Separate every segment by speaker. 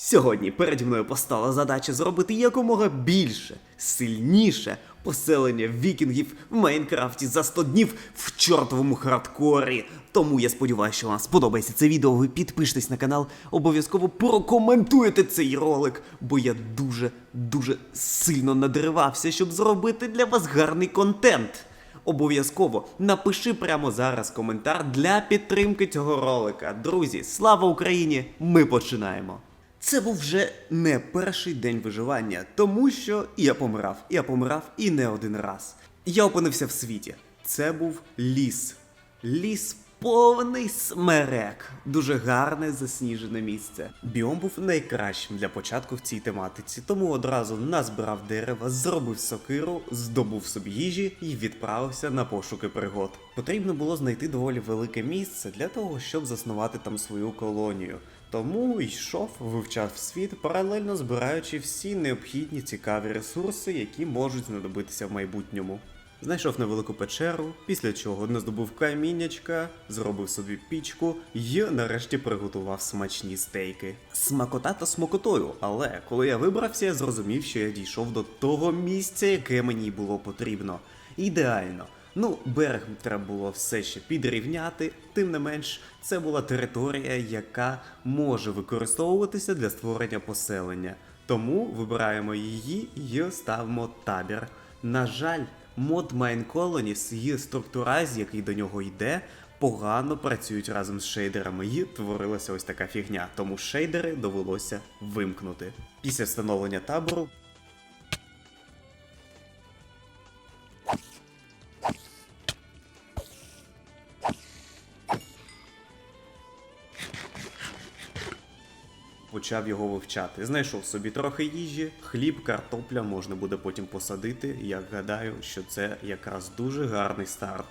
Speaker 1: Сьогодні переді мною постала задача зробити якомога більше, сильніше поселення вікінгів в Майнкрафті за 100 днів в чортовому хардкорі. Тому я сподіваюся, що вам сподобається це відео. Ви підпишитесь на канал, обов'язково прокоментуєте цей ролик, бо я дуже дуже сильно надривався, щоб зробити для вас гарний контент. Обов'язково напиши прямо зараз коментар для підтримки цього ролика. Друзі, слава Україні! Ми починаємо. Це був вже не перший день виживання, тому що я помирав, я помирав і не один раз. Я опинився в світі. Це був ліс. Ліс повний смерек. Дуже гарне засніжене місце. Біом був найкращим для початку в цій тематиці, тому одразу назбирав дерева, зробив сокиру, здобув собі їжі і відправився на пошуки пригод. Потрібно було знайти доволі велике місце для того, щоб заснувати там свою колонію. Тому йшов, вивчав світ, паралельно збираючи всі необхідні цікаві ресурси, які можуть знадобитися в майбутньому. Знайшов невелику печеру, після чого наздобув каміннячка, зробив собі пічку і нарешті приготував смачні стейки. Смакота та смакотою, але коли я вибрався, я зрозумів, що я дійшов до того місця, яке мені було потрібно. Ідеально. Ну, берег треба було все ще підрівняти, тим не менш, це була територія, яка може використовуватися для створення поселення. Тому вибираємо її і ставимо табір. На жаль, мод Mine Colonies і структурайз, який до нього йде, погано працюють разом з шейдерами, і творилася ось така фігня, тому шейдери довелося вимкнути. Після встановлення табору почав його вивчати. Знайшов собі трохи їжі, хліб, картопля можна буде потім посадити. Я гадаю, що це якраз дуже гарний старт.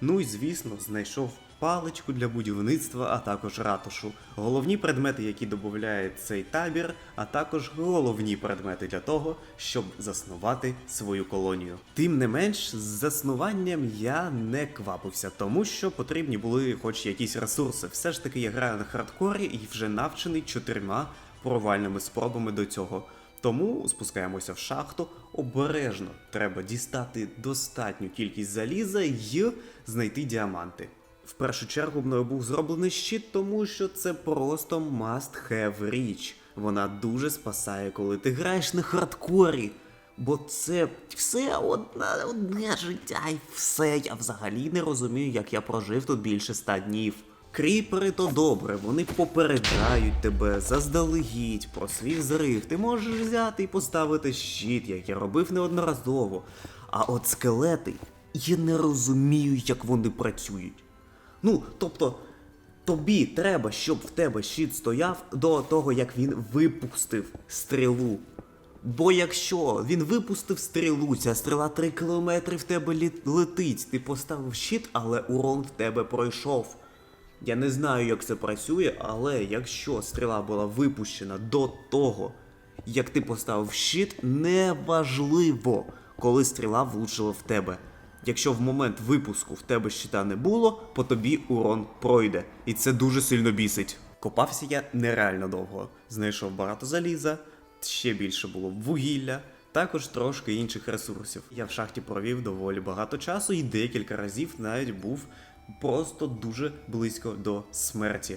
Speaker 1: Ну і звісно, знайшов паличку для будівництва, а також ратушу. Головні предмети, які додає цей табір, а також головні предмети для того, щоб заснувати свою колонію. Тим не менш, з заснуванням я не квапився, тому що потрібні були хоч якісь ресурси. Все ж таки я граю на хардкорі і вже навчений чотирма провальними спробами до цього. Тому спускаємося в шахту обережно. Треба дістати достатню кількість заліза і знайти діаманти. В першу чергу мною був зроблений щит, тому що це просто must have річ. Вона дуже спасає, коли ти граєш на хардкорі. Бо це все одна, одне життя і все. Я взагалі не розумію, як я прожив тут більше ста днів. Кріпери то добре, вони попереджають тебе заздалегідь про свій взрив. Ти можеш взяти і поставити щит, як я робив неодноразово. А от скелети, я не розумію, як вони працюють. Ну, тобто, тобі треба, щоб в тебе щит стояв до того, як він випустив стрілу. Бо якщо він випустив стрілу, ця стріла 3 кілометри в тебе летить, ти поставив щит, але урон в тебе пройшов. Я не знаю, як це працює, але якщо стріла була випущена до того, як ти поставив щит, неважливо, коли стріла влучила в тебе. Якщо в момент випуску в тебе щита не було, по тобі урон пройде. І це дуже сильно бісить. Копався я нереально довго. Знайшов багато заліза, ще більше було вугілля, також трошки інших ресурсів. Я в шахті провів доволі багато часу і декілька разів навіть був просто дуже близько до смерті.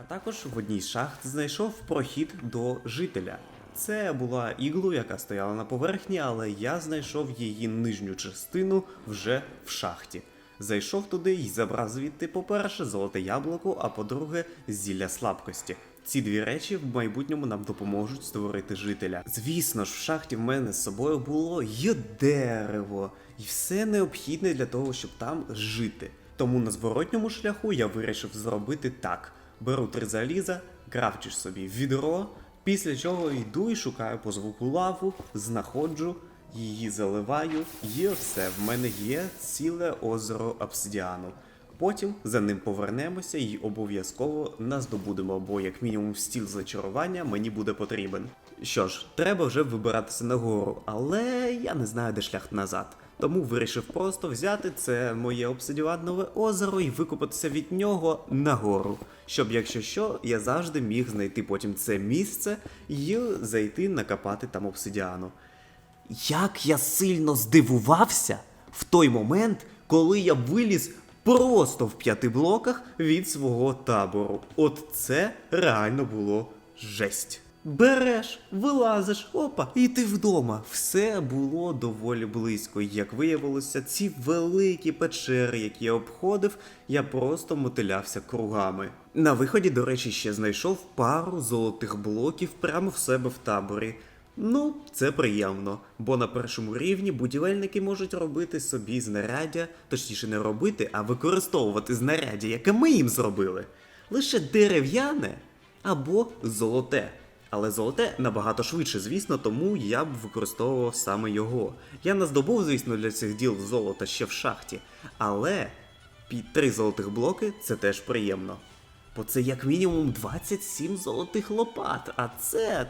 Speaker 1: А також в одній з шахт знайшов прохід до жителя. Це була іглу, яка стояла на поверхні, але я знайшов її нижню частину вже в шахті. Зайшов туди і забрав звідти, по-перше, золоте яблуко, а по-друге, зілля слабкості. Ці дві речі в майбутньому нам допоможуть створити жителя. Звісно ж, в шахті в мене з собою було й дерево, і все необхідне для того, щоб там жити. Тому на зворотньому шляху я вирішив зробити так: беру три заліза, крафчу собі відро, після чого йду і шукаю по звуку лаву, знаходжу, її заливаю, і все, в мене є ціле озеро обсидіану. Потім за ним повернемося і обов'язково наздобудемо, бо як мінімум стіл зачарування мені буде потрібен. Що ж, треба вже вибиратися нагору, але я не знаю, де шлях назад. Тому вирішив просто взяти це моє обсидіанове озеро і викопатися від нього нагору. Щоб, якщо що, я завжди міг знайти потім це місце і зайти накопати там обсидіану. Як я сильно здивувався в той момент, коли я виліз просто в п'яти блоках від свого табору. От це реально було жесть. Береш, вилазиш, опа, і ти вдома. Все було доволі близько. Як виявилося, ці великі печери, які я обходив, я просто мотилявся кругами. На виході, до речі, ще знайшов пару золотих блоків прямо в себе в таборі. Ну, це приємно, бо на першому рівні будівельники можуть робити собі знаряддя, точніше не робити, а використовувати знаряддя, яке ми їм зробили. Лише дерев'яне або золоте. Але золоте набагато швидше, звісно, тому я б використовував саме його. Я не здобув, звісно, для цих діл золота ще в шахті, але під три золотих блоки це теж приємно. Бо це як мінімум 27 золотих лопат, а це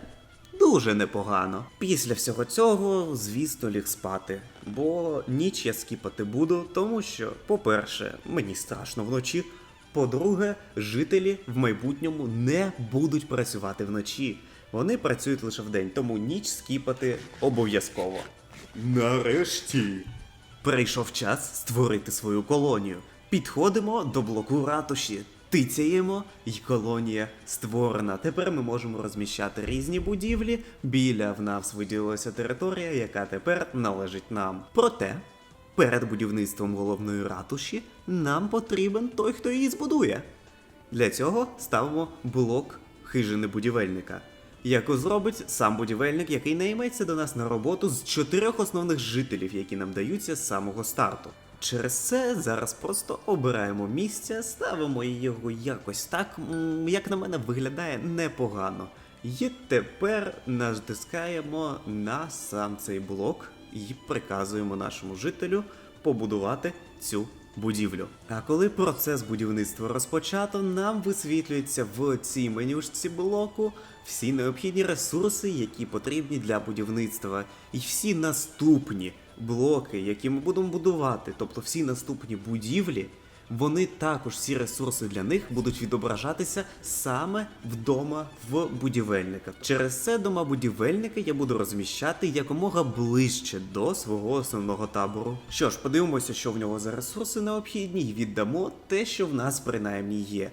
Speaker 1: дуже непогано. Після всього цього, звісно, ліг спати. Бо ніч я скіпати буду, тому що, по-перше, мені страшно вночі. По-друге, жителі в майбутньому не будуть працювати вночі. Вони працюють лише вдень, тому ніч скіпати обов'язково. Нарешті. Прийшов час створити свою колонію. Підходимо до блоку ратуші, тицяємо, і колонія створена. Тепер ми можемо розміщати різні будівлі. Біля в нас виділилася територія, яка тепер належить нам. Проте, перед будівництвом головної ратуші нам потрібен той, хто її збудує. Для цього ставимо блок хижини будівельника, яку зробить сам будівельник, який наймається до нас на роботу з чотирьох основних жителів, які нам даються з самого старту. Через це зараз просто обираємо місце, ставимо його якось так, як на мене, виглядає непогано. І тепер натискаємо на сам цей блок і приказуємо нашому жителю побудувати цю будівлю. А коли процес будівництва розпочато, нам висвітлюється в цій менюшці блоку всі необхідні ресурси, які потрібні для будівництва, і всі наступні блоки, які ми будемо будувати, тобто всі наступні будівлі. Вони також всі ресурси для них будуть відображатися саме вдома в будівельника. Через це дома будівельника я буду розміщати якомога ближче до свого основного табору. Що ж, подивимося, що в нього за ресурси необхідні, і віддамо те, що в нас принаймні є.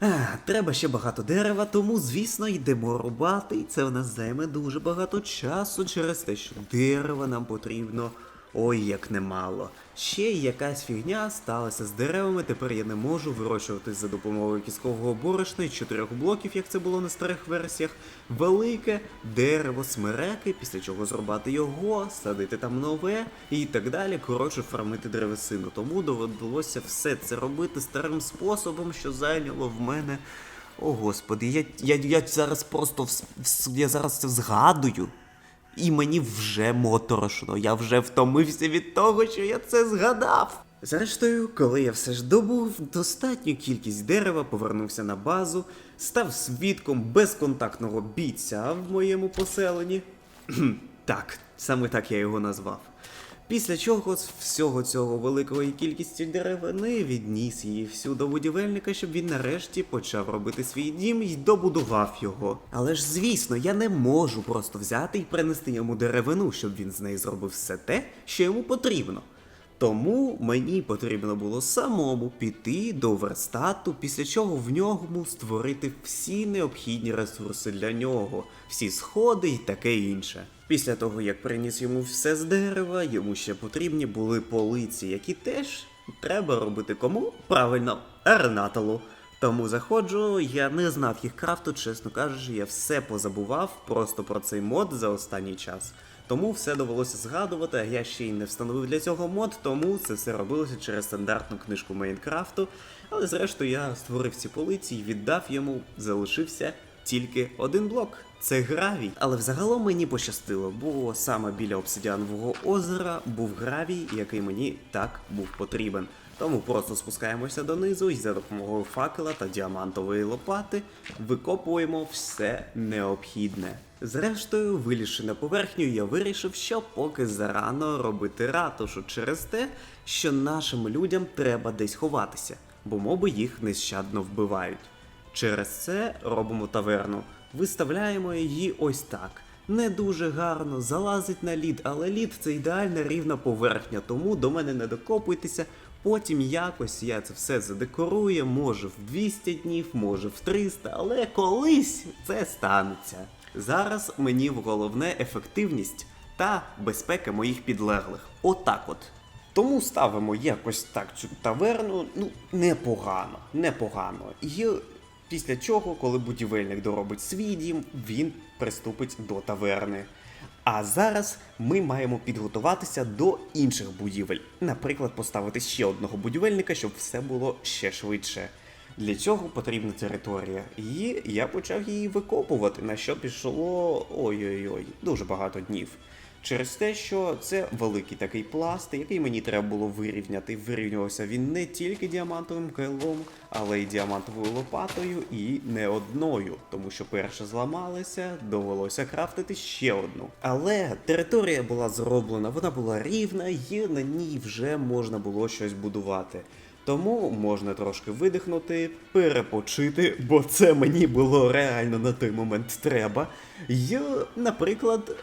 Speaker 1: А, треба ще багато дерева, тому, звісно, йдемо рубати, і це в нас займе дуже багато часу через те, що дерева нам потрібно. Ой, як немало. Ще якась фігня сталася з деревами, тепер я не можу вирощувати за допомогою кіскового борошна і чотирьох блоків, як це було на старих версіях. Велике дерево смереки, після чого зрубати його, садити там нове і так далі. Коротше, фармити древесину. Тому довелося все це робити старим способом, що зайняло в мене. О господи, я, я, я зараз просто я зараз це згадую. І мені вже моторошно, я вже втомився від того, що я це згадав. Зрештою, коли я все ж добув достатню кількість дерева, повернувся на базу, став свідком безконтактного бійця в моєму поселенні. Так, саме так я його назвав. Після чого з всього цього великої кількістю деревини відніс її всю до будівельника, щоб він нарешті почав робити свій дім і добудував його. Але ж звісно, я не можу просто взяти і принести йому деревину, щоб він з неї зробив все те, що йому потрібно. Тому мені потрібно було самому піти до верстату, після чого в ньому створити всі необхідні ресурси для нього, всі сходи і таке інше. Після того, як приніс йому все з дерева, йому ще потрібні були полиці, які теж треба робити кому? Правильно, Ернаталу. Тому заходжу, я не знав їх крафту, чесно кажучи, я все позабував просто про цей мод за останній час. Тому все довелося згадувати, а я ще й не встановив для цього мод, тому це все робилося через стандартну книжку Майнкрафту. Але зрештою я створив ці полиці і віддав йому, залишився тільки один блок. Це гравій. Але взагалом мені пощастило, бо саме біля обсидіанового озера був гравій, який мені так був потрібен. Тому просто спускаємося донизу і за допомогою факела та діамантової лопати викопуємо все необхідне. Зрештою, вилізши на поверхню, я вирішив, що поки зарано робити ратушу через те, що нашим людям треба десь ховатися, бо моби їх нещадно вбивають. Через це робимо таверну, виставляємо її ось так. Не дуже гарно, залазить на лід, але лід це ідеальна рівна поверхня, тому до мене не докопуйтеся. Потім якось я це все задекорую, може в 200 днів, може в 300, але колись це станеться. Зараз мені головне ефективність та безпека моїх підлеглих. Отак от. Тому ставимо якось так цю таверну, ну, непогано, непогано. І після чого, коли будівельник доробить свій дім, він приступить до таверни. А зараз ми маємо підготуватися до інших будівель. Наприклад, поставити ще одного будівельника, щоб все було ще швидше. Для цього потрібна територія. І я почав її викопувати, на що пішло ой-ой-ой, дуже багато днів. Через те, що це великий такий пласт, який мені треба було вирівняти. Вирівнювався він не тільки діамантовим кайлом, але й діамантовою лопатою, і не одною, тому що перша зламалася, довелося крафтити ще одну. Але територія була зроблена, вона була рівна, і на ній вже можна було щось будувати. Тому можна трошки видихнути, перепочити, бо це мені було реально на той момент треба. І, наприклад,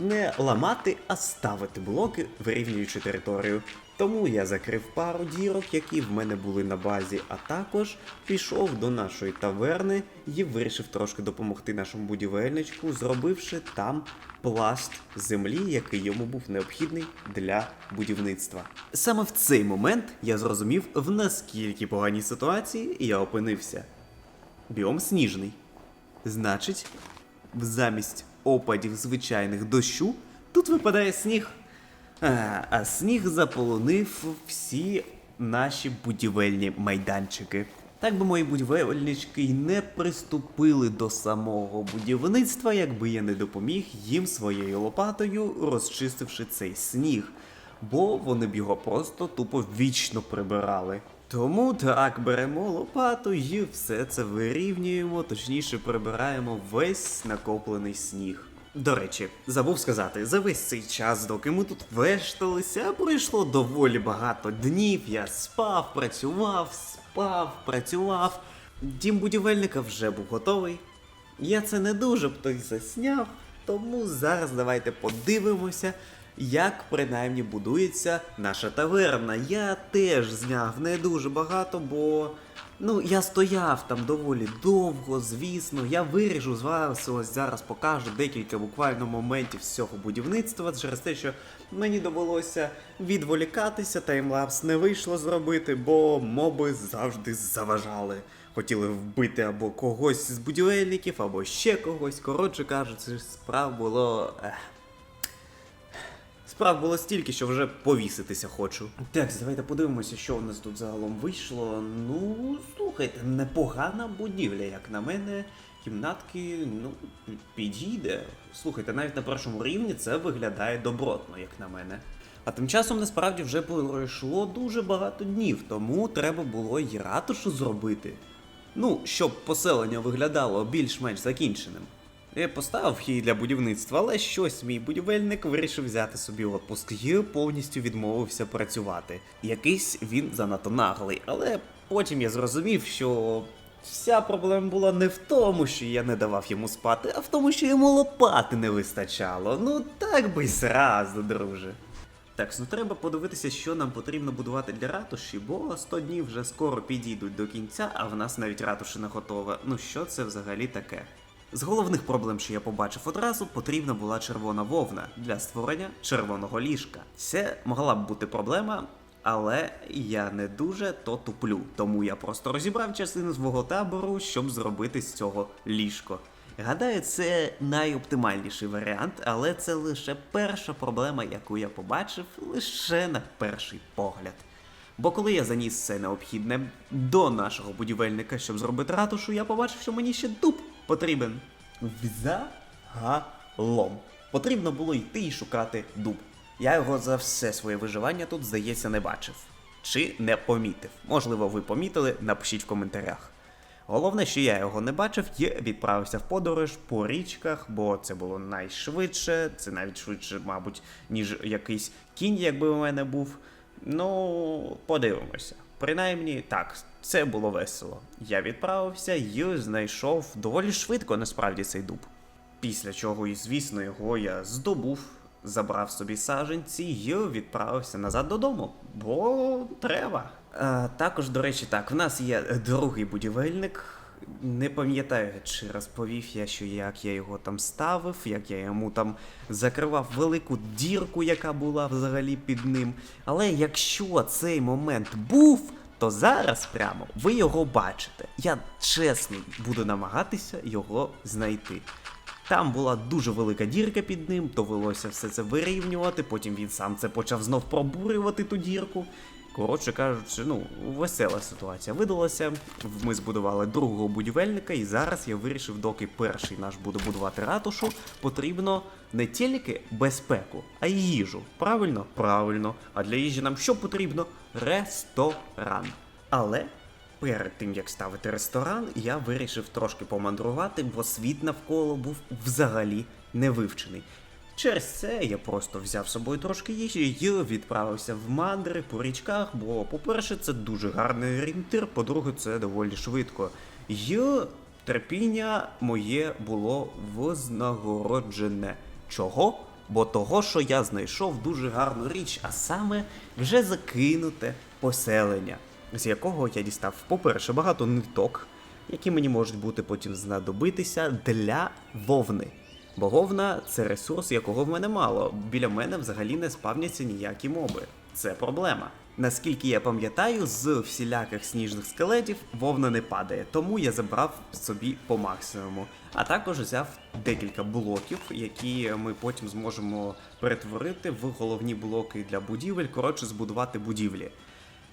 Speaker 1: не ламати, а ставити блоки, вирівнюючи територію. Тому я закрив пару дірок, які в мене були на базі, а також пішов до нашої таверни і вирішив трошки допомогти нашому будівельничку, зробивши там пласт землі, який йому був необхідний для будівництва. Саме в цей момент я зрозумів, в наскільки поганій ситуації я опинився. Біом сніжний. Значить, замість опадів звичайних дощу тут випадає сніг. А, сніг заполонив всі наші будівельні майданчики. Так би мої будівельнички й не приступили до самого будівництва, якби я не допоміг їм своєю лопатою, розчистивши цей сніг, бо вони б його просто тупо вічно прибирали. Тому так беремо лопату і все це вирівнюємо, точніше прибираємо весь накоплений сніг. До речі, забув сказати, за весь цей час, доки ми тут вешталися, пройшло доволі багато днів. Я спав, працював, спав, працював. Дім будівельника вже був готовий. Я це не дуже б той засняв, тому зараз давайте подивимося, як принаймні будується наша таверна. Я теж зняв не дуже багато, бо ну я стояв там доволі довго, звісно. Я виріжу з вас ось зараз покажу декілька буквально моментів з цього будівництва через те, що мені довелося відволікатися, таймлапс не вийшло зробити, бо моби завжди заважали. Хотіли вбити або когось з будівельників, або ще когось. Коротше кажучи, справ було. ех, Справ було стільки, що вже повіситися хочу. Так, давайте подивимося, що у нас тут загалом вийшло. Ну, слухайте, непогана будівля, як на мене. Кімнатки, ну, підійде. Слухайте, навіть на першому рівні це виглядає добротно, як на мене. А тим часом насправді вже пройшло дуже багато днів, тому треба було й ратушу зробити. Ну, щоб поселення виглядало більш-менш закінченим. Я поставив її для будівництва, але щось мій будівельник вирішив взяти собі отпуск і повністю відмовився працювати. Якийсь він занадто наглий, але потім я зрозумів, що вся проблема була не в тому, що я не давав йому спати, а в тому, що йому лопати не вистачало. Ну так би зразу, друже. Так, ну треба подивитися, що нам потрібно будувати для ратуші, бо 100 днів вже скоро підійдуть до кінця, а в нас навіть ратуша не готова. Ну що це взагалі таке? З головних проблем, що я побачив одразу, потрібна була червона вовна для створення червоного ліжка. Це могла б бути проблема, але я не дуже то туплю, тому я просто розібрав частину свого табору, щоб зробити з цього ліжко. Гадаю, це найоптимальніший варіант, але це лише перша проблема, яку я побачив лише на перший погляд. Бо коли я заніс все необхідне до нашого будівельника, щоб зробити ратушу, я побачив, що мені ще дуб потрібен. Взагалом. Потрібно було йти і шукати дуб. Я його за все своє виживання тут, здається, не бачив. Чи не помітив. Можливо, ви помітили, напишіть в коментарях. Головне, що я його не бачив, і відправився в подорож по річках, бо це було найшвидше, це навіть швидше, мабуть, ніж якийсь кінь, якби у мене був. Ну, подивимося. Принаймні, так, це було весело. Я відправився і знайшов доволі швидко насправді цей дуб. Після чого, і звісно, його я здобув, забрав собі саженці і відправився назад додому, бо треба. А, також, до речі, так, в нас є другий будівельник. Не пам'ятаю, чи розповів я, що як я його там ставив, як я йому там закривав велику дірку, яка була взагалі під ним. Але якщо цей момент був, то зараз прямо ви його бачите. Я чесно буду намагатися його знайти. Там була дуже велика дірка під ним, довелося все це вирівнювати, потім він сам це почав знов пробурювати ту дірку. Коротше кажучи, ну, весела ситуація видалася. Ми збудували другого будівельника, і зараз я вирішив, доки перший наш буде будувати ратушу, потрібно не тільки безпеку, а й їжу. Правильно? Правильно. А для їжі нам що потрібно? Ресторан. Але Перед тим як ставити ресторан, я вирішив трошки помандрувати, бо світ навколо був взагалі не вивчений. Через це я просто взяв з собою трошки їжі і відправився в мандри по річках, бо, по-перше, це дуже гарний орієнтир, по-друге, це доволі швидко. І терпіння моє було вознагороджене. Чого? Бо того, що я знайшов дуже гарну річ, а саме вже закинуте поселення, з якого я дістав, по-перше, багато ниток, які мені можуть бути потім знадобитися для вовни. Бо вовна це ресурс, якого в мене мало. Біля мене взагалі не спавняться ніякі моби. Це проблема. Наскільки я пам'ятаю, з всіляких сніжних скелетів вовна не падає, тому я забрав собі по максимуму. А також взяв декілька блоків, які ми потім зможемо перетворити в головні блоки для будівель, коротше, збудувати будівлі.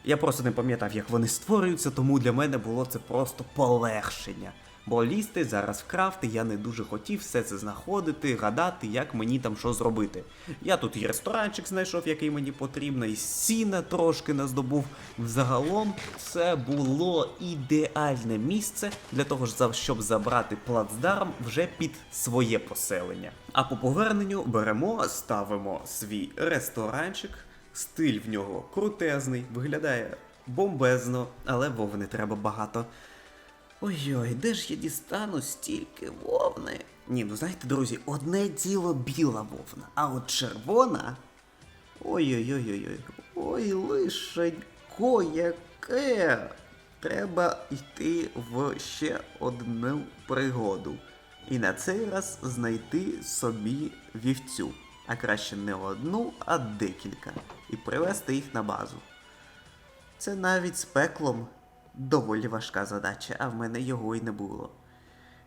Speaker 1: Я просто не пам'ятав, як вони створюються, тому для мене було це просто полегшення. Бо лізти зараз в крафти я не дуже хотів все це знаходити, гадати, як мені там що зробити. Я тут і ресторанчик знайшов, який мені потрібно, і сіна трошки наздобув. Взагалом це було ідеальне місце для того, щоб забрати плацдарм вже під своє поселення. А по поверненню беремо, ставимо свій ресторанчик. Стиль в нього крутезний, виглядає бомбезно, але вовни треба багато. Ой-ой, де ж я дістану стільки вовни? Ні, ну знаєте, друзі, одне діло біла вовна, а от червона. Ой-ой-ой-ой-ой. Ой, лишенько яке. Треба йти в ще одну пригоду. І на цей раз знайти собі вівцю. А краще не одну, а декілька. І привезти їх на базу. Це навіть з пеклом доволі важка задача, а в мене його й не було.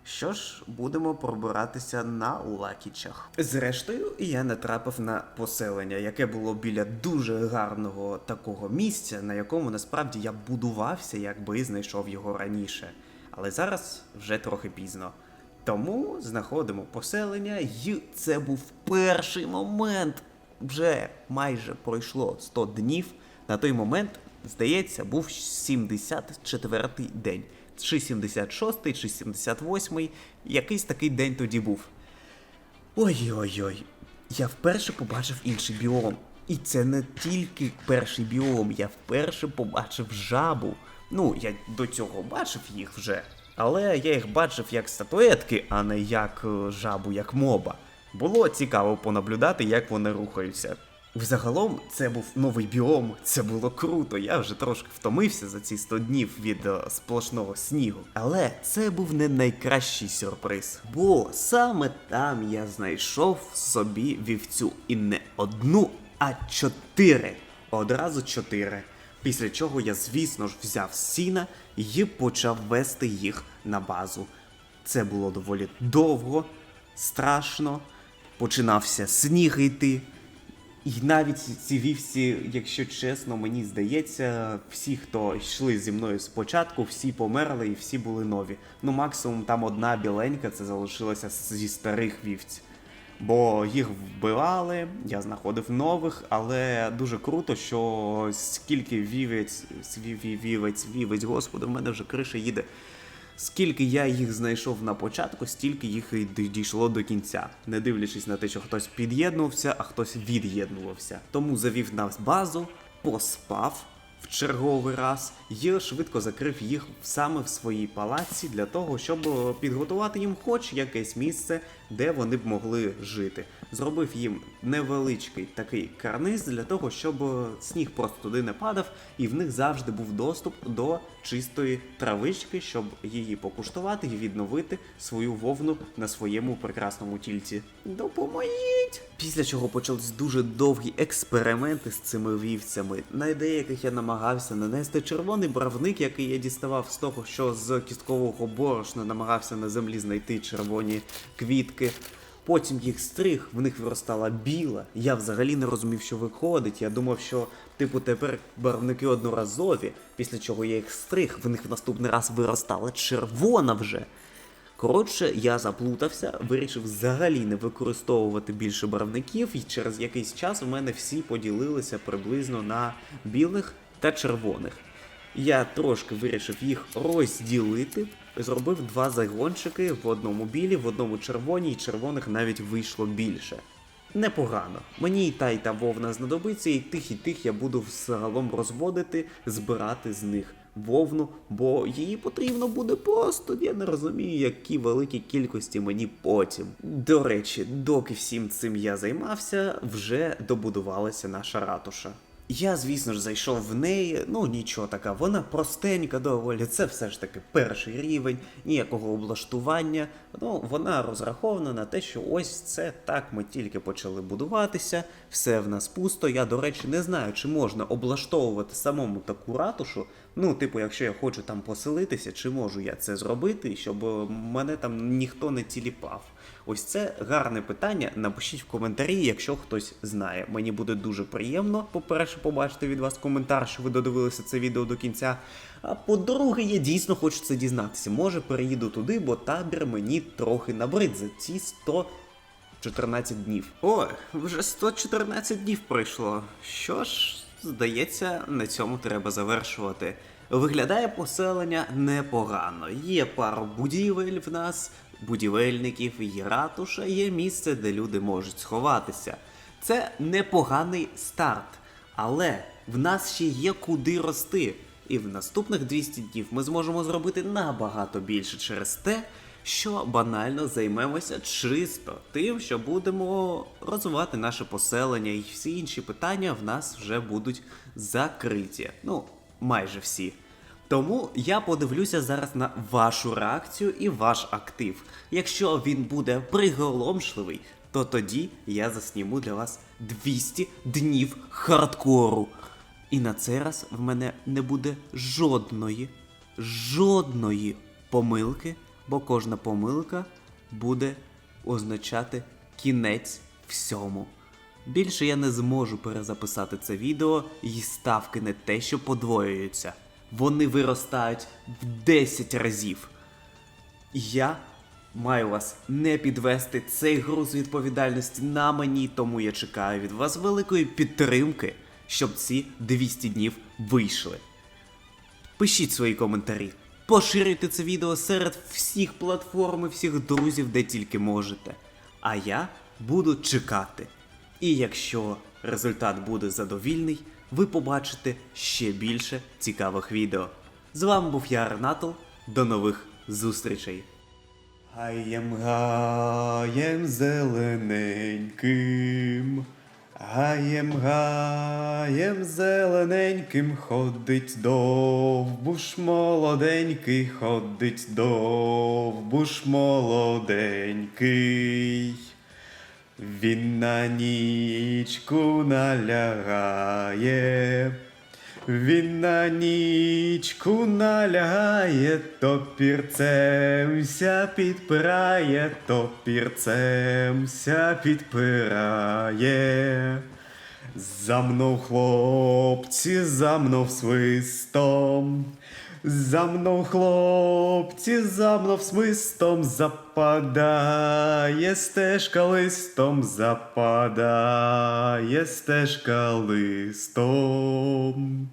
Speaker 1: Що ж, будемо пробиратися на лакічах. Зрештою, я натрапив на поселення, яке було біля дуже гарного такого місця, на якому насправді я будувався, якби знайшов його раніше. Але зараз вже трохи пізно. Тому знаходимо поселення, і це був перший момент. Вже майже пройшло 100 днів. На той момент, здається, був 74-й день. Чи 76-й, чи 78-й. Якийсь такий день тоді був. Ой-ой-ой. Я вперше побачив інший біом. І це не тільки перший біом, я вперше побачив жабу. Ну, я до цього бачив їх вже. Але я їх бачив як статуетки, а не як е, жабу, як моба. Було цікаво понаблюдати, як вони рухаються. Взагалом, це був новий біом, це було круто. Я вже трошки втомився за ці 100 днів від е, сплошного снігу. Але це був не найкращий сюрприз. Бо саме там я знайшов собі вівцю і не одну, а чотири. Одразу чотири. Після чого я, звісно ж, взяв сіна і почав вести їх на базу. Це було доволі довго, страшно. Починався сніг йти. І навіть ці вівці, якщо чесно, мені здається, всі, хто йшли зі мною спочатку, всі померли і всі були нові. Ну, максимум там одна біленька, це залишилася зі старих вівць. Бо їх вбивали, я знаходив нових, але дуже круто, що скільки вівець, вів- вів- вівець, вівець, господи, в мене вже криша їде. Скільки я їх знайшов на початку, стільки їх і дійшло до кінця, не дивлячись на те, що хтось під'єднувався, а хтось від'єднувався. Тому завів нас базу, поспав в черговий раз і швидко закрив їх саме в своїй палаці для того, щоб підготувати їм хоч якесь місце, де вони б могли жити. Зробив їм невеличкий такий карниз для того, щоб е, сніг просто туди не падав, і в них завжди був доступ до чистої травички, щоб її покуштувати і відновити свою вовну на своєму прекрасному тільці. Допоможіть! Після чого почались дуже довгі експерименти з цими вівцями. На деяких я намагався нанести червоний барвник, який я діставав з того, що з кісткового борошна намагався на землі знайти червоні квітки. Потім їх стриг, в них виростала біла. Я взагалі не розумів, що виходить. Я думав, що типу тепер барвники одноразові, після чого я їх стриг, в них в наступний раз виростала червона вже. Коротше, я заплутався, вирішив взагалі не використовувати більше барвників, і через якийсь час у мене всі поділилися приблизно на білих та червоних. Я трошки вирішив їх розділити, зробив два загончики в одному білі, в одному червоні, і червоних навіть вийшло більше. Непогано. Мені і та, і та вовна знадобиться, і тих, і тих я буду взагалом розводити, збирати з них вовну, бо її потрібно буде просто. Я не розумію, які великі кількості мені потім. До речі, доки всім цим я займався, вже добудувалася наша ратуша. Я, звісно ж, зайшов в неї, ну нічого така, вона простенька доволі, це все ж таки перший рівень, ніякого облаштування. Ну, вона розрахована на те, що ось це так ми тільки почали будуватися, все в нас пусто. Я, до речі, не знаю, чи можна облаштовувати самому таку ратушу. Ну, типу, якщо я хочу там поселитися, чи можу я це зробити, щоб мене там ніхто не тіліпав. Ось це гарне питання. Напишіть в коментарі, якщо хтось знає. Мені буде дуже приємно, по-перше, побачити від вас коментар, що ви додивилися це відео до кінця. А по-друге, я дійсно хочу це дізнатися. Може, переїду туди, бо табір мені трохи набрид за ці 100 14 днів. О, вже 114 днів пройшло. Що ж, здається, на цьому треба завершувати. Виглядає поселення непогано. Є пару будівель в нас, будівельників, є ратуша, є місце, де люди можуть сховатися. Це непоганий старт, але в нас ще є куди рости. І в наступних 200 днів ми зможемо зробити набагато більше через те, що банально займемося чисто тим, що будемо розвивати наше поселення, і всі інші питання в нас вже будуть закриті. Ну, майже всі. Тому я подивлюся зараз на вашу реакцію і ваш актив. Якщо він буде приголомшливий, то тоді я засніму для вас 200 днів хардкору. І на цей раз в мене не буде жодної, жодної помилки, бо кожна помилка буде означати кінець всьому. Більше я не зможу перезаписати це відео, і ставки не те, що подвоюються. Вони виростають в 10 разів. Я маю вас не підвести цей груз відповідальності на мені, тому я чекаю від вас великої підтримки, щоб ці 200 днів вийшли. Пишіть свої коментарі, поширюйте це відео серед всіх платформ і всіх друзів, де тільки можете. А я буду чекати. І якщо результат буде задовільний, ви побачите ще більше цікавих відео. З вами був я, Ренатл. До нових зустрічей. Гаєм гаєм зелененьким, Гаєм, гаєм зелененьким ходить довбуш молоденький, ходить довбуш молоденький. Він на нічку налягає, він на нічку налягає, топірцемся підпирає, топірцемся підпирає. За мною хлопці, за мною свистом. За мною хлопці, за мною свистом западає стежка листом, западає стежка листом.